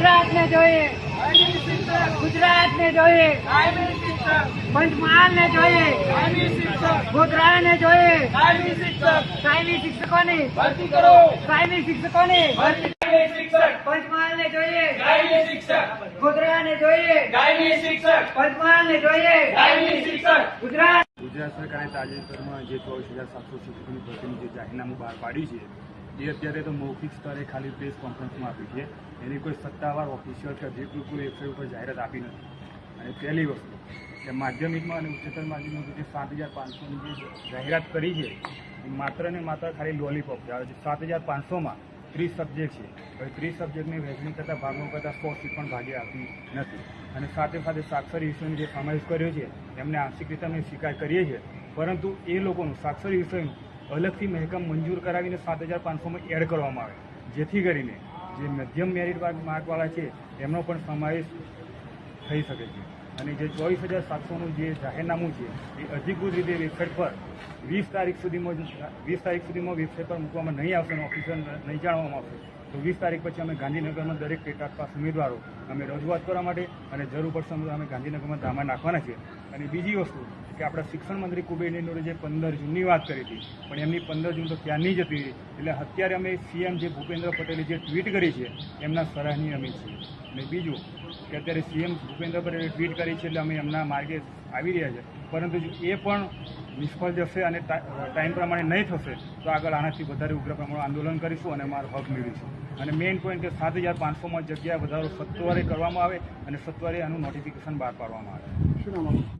ગુજરાતને જોઈએ ગુજરાતને જોઈએ પંચમહાલને જોઈએ, ગોધરાને જોઈએ કાયમી શિક્ષકોની કાયમી શિક્ષકોની પંચમહાલને જોઈએ, ગોધરાને જોઈએ પંચમહાલને જોઈએ, ગુજરાત. ગુજરાત સરકારે તાજેતરમાં જે ચોવીસ હજાર સાતસો શિક્ષકોની ભરતીનું જે જાહેરનામું બહાર પાડ્યું છે એ અત્યારે તો મૌખિક સ્તરે ખાલી પ્રેસ કોન્ફરન્સમાં આપી છે. એની કોઈ સત્તાવાર ઓફિશિયલ કે અધિકૃત કોઈ વેબસાઇટ ઉપર જાહેરાત આપી નથી. અને પહેલી વસ્તુ, કે માધ્યમિકમાં અને ઉચ્ચતર માધ્યમિકમાં જે સાત હજાર પાંચસોની જે જાહેરાત કરી છે, એ માત્ર ને માત્ર ખાલી લોલીપોપ છે. હવે સાત હજાર પાંચસોમાં ત્રીસ સબ્જેક્ટ છે. હવે ત્રીસ સબ્જેક્ટની વહેંચણી કરતાં ભાગમાં કરતાં સો સીટ પણ ભાગે આપી નથી. અને સાથે સાથે સાક્ષર વિષયનો જે સમાવેશ કર્યો છે, એમને આંશિક રીતે અમે સ્વીકાર કરીએ છીએ. પરંતુ એ લોકોનું સાક્ષર વિષયનું અલગથી મહેકમ મંજૂર કરાવીને સાત હજાર પાંચસોમાં એડ કરવામાં આવે. જેથી કરીને જે મધ્યમ મેરિટ માર્કવાળા છે, એમનો પણ સમાવેશ થઈ શકે છે. અને જે ચોવીસ હજાર સાતસોનું જે જાહેરનામું છે, એ અધિકૃત રીતે વેબસાઇટ પર વીસ તારીખ સુધીમાં વીસ તારીખ સુધીમાં વેબસાઇટ પર મૂકવામાં નહીં આવશે અને ઓફિસર નહીં જાણવામાં આવશે. તો વીસ તારીખ પછી અમે ગાંધીનગરમાં દરેક પેટા પાસ ઉમેદવારો અમે રજૂઆત કરવા માટે અને જરૂર પડશે અમે ગાંધીનગરમાં ધામા નાખવાના છે. અને બીજી વસ્તુ કે આપણા શિક્ષણ મંત્રી કુબેરની જે પંદર જૂનની વાત કરી હતી, પણ એમની પંદર જૂન તો ત્યાંની જ હતી, એટલે અત્યારે અમે સીએમ જે ભૂપેન્દ્ર પટેલે જે ટ્વીટ કરી છે, એમના સરાહનીય અમે છીએ. અને બીજું, કે અત્યારે સીએમ ભૂપેન્દ્ર પટેલે ટ્વીટ કરી છે એટલે અમે એમના માર્ગે આવી રહ્યા છે. પરંતુ એ પણ નિષ્ફળ જશે અને ટાઈમ પ્રમાણે નહીં થશે, તો આગળ આનાથી વધારે ઉગ્ર પ્રમાણે આંદોલન કરીશું અને અમારો હક મેળવીશું. અને મેઇન પોઈન્ટ કે સાત હજાર પાંચસોમાં જગ્યા વધારો સત્વરે કરવામાં આવે અને સત્વરે આનું નોટિફિકેશન બહાર પાડવામાં આવે. શું નામ?